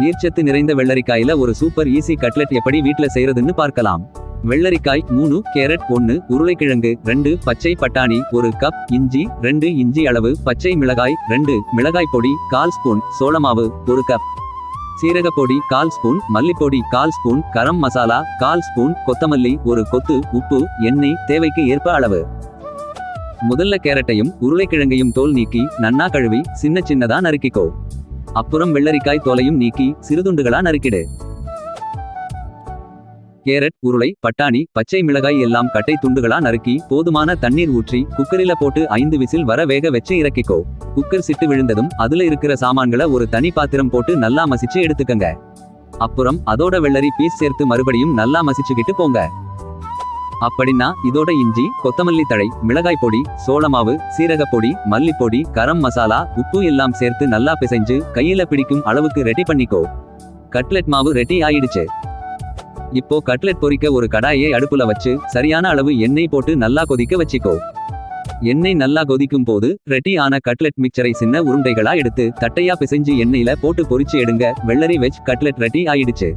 நீர்ச்சத்து நிறைந்த வெள்ளரிக்காயில ஒரு சூப்பர் ஈஸி கட்லெட் எப்படி வீட்ல செய்யறதுன்னு பார்க்கலாம். வெள்ளரிக்காய் மூணு கேரட் ஒன்று உருளைக்கிழங்கு ரெண்டு பச்சை பட்டாணி ஒரு கப் இஞ்சி ரெண்டு இஞ்சி அளவு பச்சை மிளகாய் ரெண்டு மிளகாய் பொடி கால் ஸ்பூன் சோளமாவு ஒரு கப். சீரகப்பொடி கால் ஸ்பூன் மல்லிப்பொடி கால் ஸ்பூன் கரம் மசாலா கால் ஸ்பூன் கொத்தமல்லி ஒரு கொத்து உப்பு எண்ணெய் தேவைக்கு ஏற்ப அளவு. முதல்ல கேரட்டையும் உருளைக்கிழங்கையும் தோல் நீக்கி நன்னா கழுவி சின்ன சின்னதா நறுக்கிக்கோ. அப்புறம் வெள்ளரிக்காய் தோலையும் நீக்கி சிறுதுண்டுகளா நறுக்கிடு. கேரட் உருளை பட்டாணி பச்சை மிளகாய் எல்லாம் கட்டை துண்டுகளா நறுக்கி போதுமான தண்ணீர் ஊற்றி குக்கரில போட்டு ஐந்து விசில் வர வேக வச்சு இறக்கிக்கோ. குக்கர் சிட்டு விழுந்ததும் அதுல இருக்கிற சாமான்களை ஒரு தனி பாத்திரம் போட்டு நல்லா மசிச்சு எடுத்துக்கங்க. அப்புறம் அதோட வெள்ளரி பீஸ் சேர்த்து மறுபடியும் நல்லா மசிச்சுக்கிட்டு போங்க. அப்படின்னா இதோட இஞ்சி கொத்தமல்லி தழை மிளகாய் பொடி சோளமாவு சீரக பொடி மல்லிப்பொடி கரம் மசாலா உப்பு எல்லாம் சேர்த்து நல்லா பிசைஞ்சு கையில பிடிக்கும் அளவுக்கு ரெடி பண்ணிக்கோ. கட்லெட் மாவு ரெடி ஆயிடுச்சு. இப்போ கட்லெட் பொரிக்க ஒரு கடாயை அடுப்புல வச்சு சரியான அளவு எண்ணெய் போட்டு நல்லா கொதிக்க வச்சுக்கோ. எண்ணெய் நல்லா கொதிக்கும் போது ரெட்டி ஆன கட்லெட் மிக்சரை சின்ன உருண்டைகளா எடுத்து தட்டையா பிசைஞ்சு எண்ணெயில போட்டு பொரிச்சு எடுங்க. வெள்ளரி வெஜ் கட்லெட் ரெட்டி ஆயிடுச்சு.